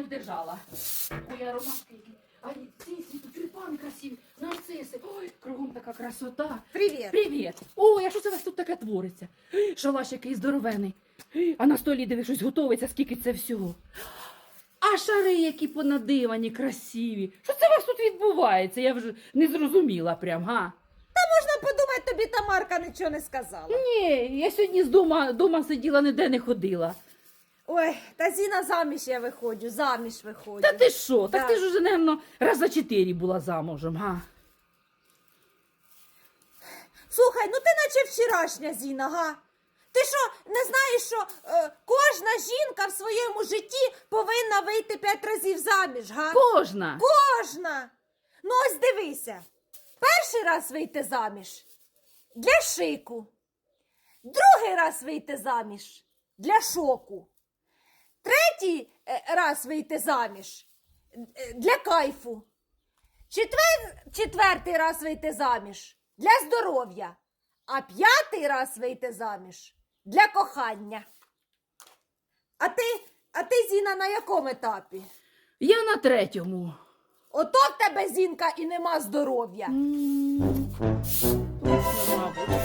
держала. Ой, ароматки які. А ці, тюльпани красиві, нарциси. Ой, кругом така красота. Привіт. Привіт! Ой, а що це у вас тут таке твориться? Шалаш який здоровений. А на столі диви, щось готовиться, скільки це всього. А шари, які понадивані, красиві. Що це у вас тут відбувається? Я вже не зрозуміла прям, га? Та Можна подумати, тобі Тамарка нічого не сказала. Ні, я сьогодні з дома, дома сиділа, ніде не ходила. Ой, та Зіна заміж я виходжу, заміж виходжу. Та ти що? Так Да. ти ж уже, напевно, раз за чотири була замужем, га? Слухай, ну ти наче вчорашня Зіна, га? Ти що, не знаєш, що е, кожна жінка в своєму житті повинна вийти п'ять разів заміж, га? Кожна. Кожна. Ну ось дивися. Перший раз вийти заміж для шику. Другий раз вийти заміж для шоку. Третій е, раз вийти заміж е, для кайфу. Четвер... Четвертий раз вийти заміж для здоров'я. А п'ятий раз вийти заміж для кохання. А ти, а ти, Зіна, на якому етапі? Я на третьому. Ото в тебе зінка і нема здоров'я. Точно, мабуть.